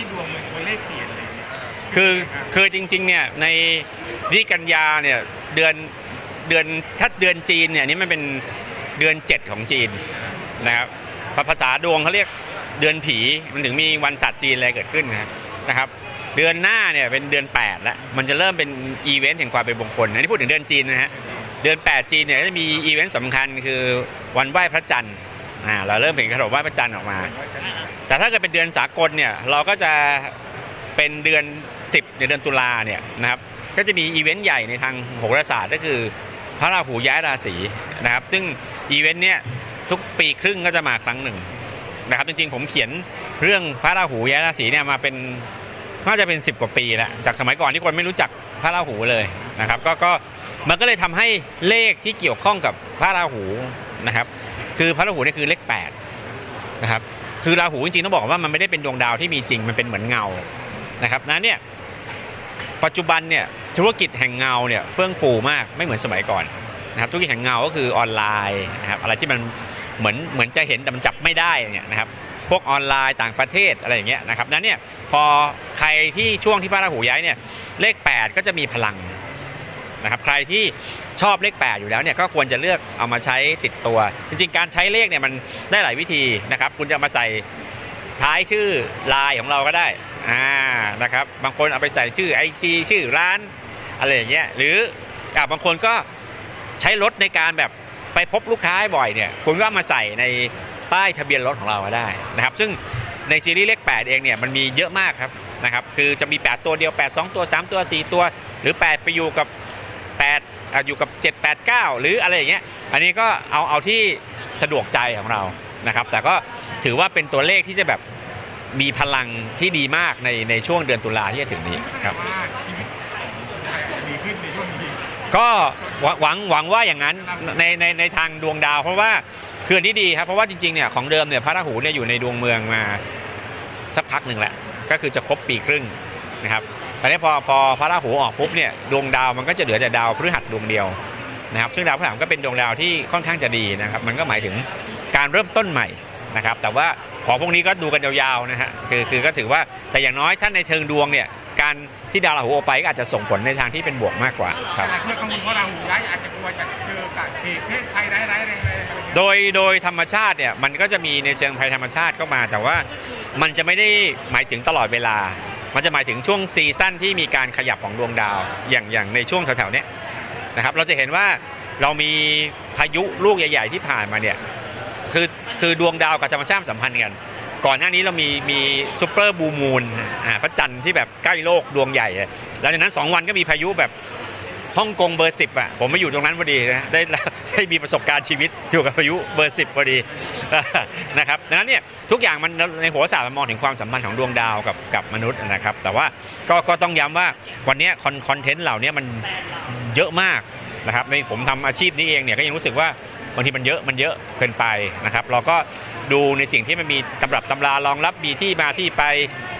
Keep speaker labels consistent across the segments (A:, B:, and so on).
A: ที่ดวงมันตัวเลขเปลี่ยนเลย
B: คือคือจริงๆเนี่ยในนี่กันยาเนี่ยเดือนเดือนถ้าเดือนจีนเนี่ยนี่มันเป็นเดือน 7 ของจีนนะครับภาษาดวงเขาเรียกเดือนผีมันถึงมีวันศาสตร์จีนอะไรเกิดขึ้นนะนะครับ เดือนหน้าเนี่ยเป็นเดือน 8 แล้วมันจะเริ่มเป็นอีเวนต์แห่งความเป็นมงคลอันนี้พูดถึงเดือนจีนนะฮะเดือน 8 จีนเนี่ยก็จะมีอีเวนต์สำคัญคือวันไหว้พระจันทร์ อ่าเราเริ่มเห็นขนมไหว้พระจันทร์ออกมา แต่ถ้าเกิดเป็นเดือนสากลเนี่ยเราก็จะเป็นเดือน 10 ในเดือนตุลาเนี่ยนะครับก็จะมีอีเวนต์ใหญ่ในทางโหราศาสตร์ก็คือพระราหูย้ายราศีนะครับ ซึ่งอีเวนต์เนี่ยทุกปีครึ่งก็จะมาครั้งหนึ่งนะครับจริงๆผมเขียนเรื่องพระราหูย้ายราศีเนี่ยมาเป็นน่าจะเป็น 10 กว่าปีแล้วจากสมัยก่อนที่คนไม่รู้จักพระราหูเลยนะครับ ก็ก็มันก็เลยทำให้เลขที่เกี่ยวข้องกับพระราหูนะครับ คือพระราหูเนี่ยคือเลข8นะครับคือราหูจริงๆต้องบอกว่ามันไม่ได้เป็นดวงดาวที่มีจริงมันเป็นเหมือนเงานะครับนั้นเนี่ยปัจจุบันเนี่ยธุรกิจแห่งเงาเนี่ยเฟื่องฟูมากไม่เหมือนสมัยก่อนนะครับธุรกิจแห่งเงาก็คือออนไลน์นะครับอะไรที่มันเหมือนเหมือนจะเห็นแต่มันจับไม่ได้เนี่ยนะครับพวกออนไลน์ต่างประเทศอะไรอย่างเงี้ยนะครับนั้นเนี่ยพอใครที่ช่วงที่พระราหูย้ายเนี่ยเลข 8 ก็จะมีพลัง นะครับใครที่ชอบเลข 8 อยู่แล้วเนี่ยก็ควรจะเลือกเอามาใช้ติดตัว จริงๆ การใช้เลขเนี่ยมันได้หลายวิธีนะครับคุณจะามาใส่ท้ายชื่อไลน์ของเราก็ได้อ่านะครับบางคนเอาไปใส่ชื่อ IG ชื่อร้านอะไรอย่างเงี้ยหรืออะบางคนก็ใช้รถในการแบบไปพบลูกค้าบ่อยเนี่ยคุณก็ามาใส่ในป้ายทะเบียนรถของเราก็ได้นะครับ ซึ่งในซีรีส์เลข 8 เองเนี่ยมันมีเยอะมากครับนะครับคือจะมี 8 ตัวเดียว 8 2 ตัว 3 ตัว 4 ตัว หรือ 8 ไปอยู่กับ อยู่กับ 7 8 9 หรืออะไรอย่างเงี้ยอันนี้ก็เอาเอาที่สะดวกใจของเรานะครับ แต่ก็ถือว่าเป็นตัวเลขที่จะแบบมีพลังที่ดีมากในในช่วงเดือนตุลาที่จะถึงนี้ครับก็หวังหวังหวังว่าอย่างนั้นในในในทางดวงดาว เพราะว่าคืนที่ดีครับเพราะว่าจริงๆเนี่ยของเดิมเนี่ยพระราหูเนี่ยอยู่ในดวงเมืองมาสักพักหนึ่งแหละก็คือจะครบปีครึ่งนะครับ ตอนนี้พอพอพระราหูออกปุ๊บเนี่ยดวงดาวมันก็จะเหลือแต่ดาวพฤหัสดวงเดียวนะครับซึ่งดาวพฤหัสก็เป็นดวงดาวที่ค่อนข้างจะดีนะครับมันก็หมายถึงการเริ่มต้นใหม่นะครับแต่ว่าของพวกนี้ก็ดูกันยาวๆนะฮะคือคือก็ถือว่าแต่อย่างน้อยท่านในเชิงดวงเนี่ยการที่ดาวราหูออกไปก็อาจจะส่งผลในทางที่เป็นบวกมากกว่าครับ
A: แต่เพื่อกังวลเพราะเราหูร้ายอาจจะกลัวจะเจอกับเหตุเพศภัยร้ายๆแรงๆอะไรอย่างเงี้ย
B: โดยโดยธรรมชาติเนี่ยมันก็จะมีในเชิงภัยธรรมชาติเข้ามา แต่ว่ามันจะไม่ได้หมายถึงตลอดเวลา มันจะหมายถึงช่วงซีซั่นที่มีการขยับของดวงดาว อย่างอย่างในช่วงแถวๆเนี้ยนะครับ เราจะเห็นว่าเรามีพายุลูกใหญ่ ๆ ที่ผ่านมาเนี่ยคือคือดวงดาวกับธรรมชาติสัมพันธ์กัน ก่อนหน้านี้เรามีมีซูเปอร์บูมูลอ่าพระจันทร์ที่แบบใกล้โลกดวงใหญ่แล้วในนั้น 2 วันก็มีพายุแบบ ฮ่องกงเบอร์สิบอะผมมาอยู่ตรงนั้นพอดีนะได้ได้มีประสบการณ์ชีวิตอยู่กับพายุเบอร์สิบพอดีนะครับดังนั้นเนี่ยทุกอย่างมันในหราศาสตร์มันมองถึงความสัมพันธ์ของดวงดาวกับกับมนุษย์นะครับ แต่ว่าก็ก็ต้องย้ำว่าวันนี้คอนคอนเทนต์เหล่านี้มันเยอะมากนะครับในผมทำอาชีพนี้เองเนี่ยก็ยังรู้สึกว่าบางทีมันเยอะมันเยอะเกินไปนะครับ เราก็ดูในสิ่งที่มันมีตำรับตำรารองรับมีที่มาที่ไป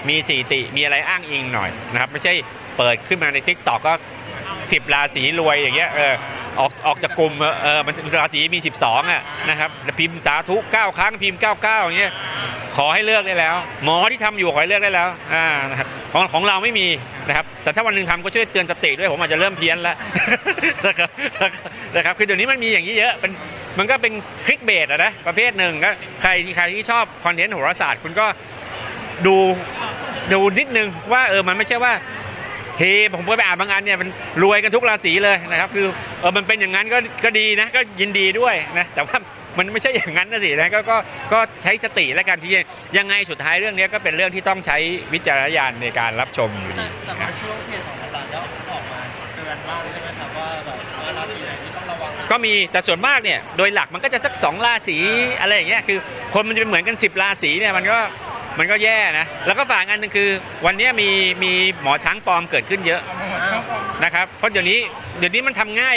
B: มีสถิติมีอะไรอ้างอิงหน่อยนะครับ ไม่ใช่เปิดขึ้นมาในทิกตอกก็ สิบราศีรวยอย่างเงี้ยเออออกออกจากกลุ่มเออมันราศีมี 12อะนะครับพิมพ์สาธุ 9 ครั้งพิมพ์ 99 อย่างเงี้ยขอให้เลิกได้แล้ว หมอที่ทำอยู่ขอให้เลิกได้แล้วอ่านะครับของของเราไม่มีนะครับแต่ถ้าวันหนึ่งทำก็ช่วยเตือนสติด้วยผมอาจจะเริ่มเพี้ยนแล้วนะครับนะครับคือเดี๋ยวนี้มันมีอย่างนี้เยอะเป็นมันก็เป็นคลิกเบสอะนะประเภทหนึ่งก็ใครที่ใครที่ชอบคอนเทนต์โหราศาสตร์คุณก็ดูดูนิดนึงว่าเออมันไม่ใช่ว่า เฮผมก็ไปอ่านบางอันเนี่ยมันรวยกันทุกราศีเลยนะครับ คือเออมันเป็นอย่างนั้นก็ก็ดีนะก็ยินดีด้วยนะแต่ว่ามันไม่ใช่อย่างนั้นนะสินะก็ก็ก็ใช้สติและการที่ยังไงสุดท้ายเรื่องนี้ก็เป็นเรื่องที่ต้องใช้วิจารณญาณในการรับชมอยู่
C: แต่
B: ดี
C: แต่
B: นะค
C: มา
B: รับ
C: ช่วงเพจของตลาดแล้วออกมาเตือนบ้างใช่ไหมครับว่าแบบว่าราศีไหนที่ต้องระวังนะ
B: ก็มีแต่ส่วนมากเนี่ยโดยหลักมันก็จะสักสองราศีอะไรอย่างเงี้ยคือ คนมันจะเป็นเหมือนกัน 10 ราศีเนี่ยมันก็ มันก็แย่นะ แล้วก็ฝากอันหนึงคือ วันนี้มีมีหมอช้างปลอมเกิดขึ้นเยอะนะครับ เพราะเดี๋ยวนี้เดี๋ยวนี้มันทำง่าย